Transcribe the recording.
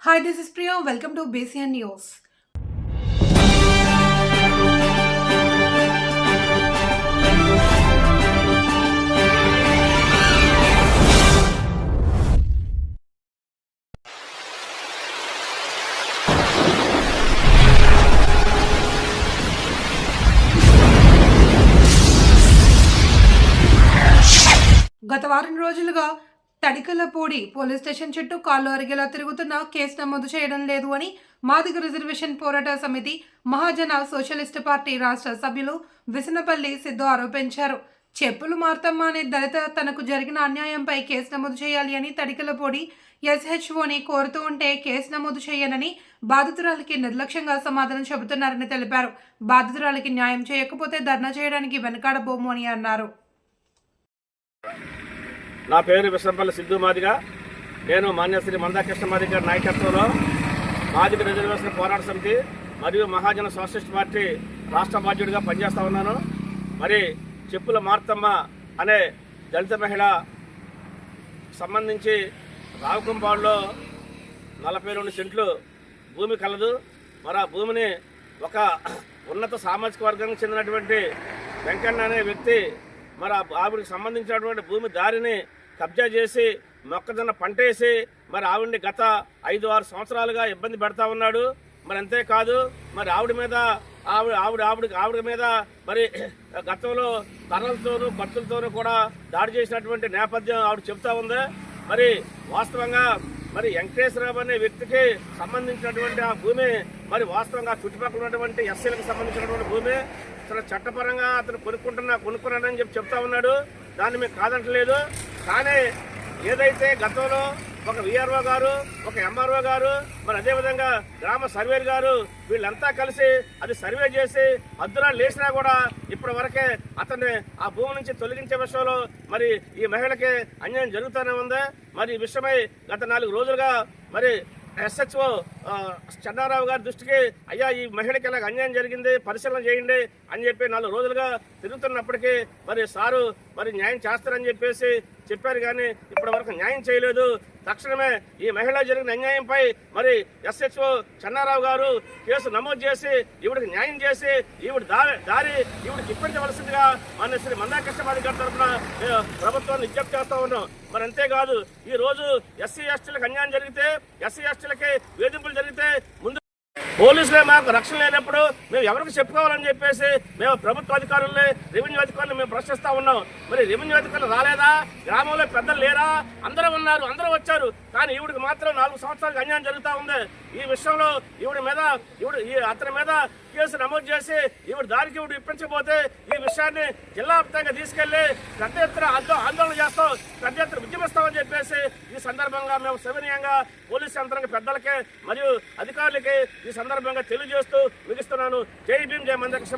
Hi, this is Priya. Welcome to BCN News. గత వారం రోజులుగా తడికలపూడి పోలీస్ స్టేషన్ చుట్టూ కాళ్ళు అరిగేలా తిరుగుతున్న కేసు నమోదు చేయడం లేదు అని మాదిగ రిజర్వేషన్ పోరాట సమితి మహాజన సోషలిస్ట్ పార్టీ రాష్ట్ర సభ్యులు విసనపల్లి సిద్ధు ఆరోపించారు. చెప్పులు మార్తమ్మ అనే దళిత తనకు జరిగిన అన్యాయంపై కేసు నమోదు చేయాలి అని తడికలపూడి ఎస్హెచ్ఓని కోరుతూ ఉంటే కేసు నమోదు చేయనని బాధితురాలికి నిర్లక్ష్యంగా సమాధానం చెబుతున్నారని తెలిపారు. బాధితురాలికి న్యాయం చేయకపోతే ధర్నా చేయడానికి వెనకాడబోము అని అన్నారు. నా పేరు విశ్వంపల్లి సిద్ధు మాదిగ. నేను మాన్యశ్రీ మందాకృష్ణ మాదిగ గారి నాయకత్వంలో మాదిగ రిజర్వేషన్ పోరాట సమితి మరియు మహాజన సోషలిస్ట్ పార్టీ రాష్ట్ర బాధ్యుడిగా పనిచేస్తూ ఉన్నాను. మరి చెప్పుల మార్తమ్మ అనే దళిత మహిళ సంబంధించి రావుకుంపాడులో నలభై రెండు సెంట్లు భూమి కలదు. మరి ఆ భూమిని ఒక ఉన్నత సామాజిక వర్గానికి చెందినటువంటి వెంకన్న అనే వ్యక్తి మరి ఆ ఆవిడకి సంబంధించినటువంటి భూమి దారిని కబ్జా చేసి మొక్కజొన్న పంట వేసి మరి ఆవిడ్ని గత ఐదు ఆరు సంవత్సరాలుగా ఇబ్బంది పెడతా ఉన్నాడు. మరి అంతేకాదు మరి ఆవిడ మీద ఆవిడ ఆవిడ ఆవిడ ఆవిడ మీద మరి గతంలో కర్రలతోనూ కత్తులతోనూ కూడా దాడి చేసినటువంటి నేపథ్యం ఆవిడ చెప్తా ఉంది. మరి వాస్తవంగా మరి వెంకటేశ్వరరావు అనే వ్యక్తికి సంబంధించినటువంటి ఆ భూమి మరి వాస్తవంగా చుట్టుపక్కల ఉన్నటువంటి ఎస్సీలకు సంబంధించినటువంటి భూమి అతను చట్టపరంగా అతను కొనుక్కుంటున్నా కొనుక్కున్నాడని చెప్పి చెప్తా ఉన్నాడు. దాన్ని మేము కాదంటలేదు. కానీ ఏదైతే గతంలో ఒక విఆర్ఓ గారు ఒక ఎంఆర్ఓ గారు మరి అదేవిధంగా గ్రామ సర్వేలు గారు వీళ్ళంతా కలిసి అది సర్వే చేసి అద్దులా లేచినా కూడా ఇప్పటి వరకే అతన్ని ఆ భూమి నుంచి తొలగించే విషయంలో మరి ఈ మహిళకి అన్యాయం జరుగుతూనే ఉంది. మరి ఈ విషయమై గత నాలుగు రోజులుగా మరి ఎస్హెచ్ఓ చెన్నారావు గారి దృష్టికి అయ్యా ఈ మహిళకి ఇలాగ అన్యాయం జరిగింది పరిశీలన చేయండి అని చెప్పి నాలుగు రోజులుగా తిరుగుతున్నప్పటికీ మరి సారు మరి న్యాయం చేస్తారని చెప్పేసి చెప్పారు కానీ ఇప్పటి వరకు న్యాయం చేయలేదు. తక్షణమే ఈ మహిళ జరిగిన అన్యాయంపై మరి ఎస్హెచ్ఓ చెన్నారావు గారు కేసు నమోదు చేసి ఈవిడికి న్యాయం చేసి ఈవిడ దారి దారి ఈవిడికి ఇప్పించవలసిందిగా మన శ్రీ మందాకృష్ణమాది గారి తరఫున ప్రభుత్వాన్ని విజ్ఞప్తి చేస్తా ఉన్నాం. మరి అంతేకాదు ఈ రోజు ఎస్సీ ఎస్టీలకు అన్యాయం జరిగితే ఎస్సీ ఎస్టీలకి వేధింపులు జరిగితే ముందు పోలీసులే మాకు రక్షణ లేనప్పుడు మేము ఎవరికి చెప్పుకోవాలని చెప్పేసి మేము ప్రభుత్వ అధికారుల్ని రెవెన్యూ అధికారులు మేము ప్రశ్నిస్తా ఉన్నాం. మరి రెవెన్యూ అధికారులు రాలేదా? గ్రామంలో పెద్దలు లేరా? అందరూ ఉన్నారు అందరూ వచ్చారు. కానీ ఈవిడికి మాత్రం నాలుగు సంవత్సరాలకు అన్యాయం జరుగుతూ ఉంది. ఈ విషయంలో ఈవిడ మీద ఈవిడ ఈ అతని మీద కేసు నమోదు చేసి ఈవిడ దారికి ఈవిడ ఇప్పించకపోతే ఈ విషయాన్ని జిల్లా వ్యాప్తంగా తీసుకెళ్ళి పెద్ద ఎత్తున ఆందోళన చేస్తాం. పెద్ద ఎత్తున ఉద్యమిస్తామని చెప్పేసి ఈ సందర్భంగా మేము సవినీయంగా పోలీసు యంత్రాంగ పెద్దలకి మరియు అధికారులకి ఈ సందర్భంగా సందర్భంగా తెలియజేస్తూ ముగిస్తున్నాను. జై భీం జై మందకృష్ణ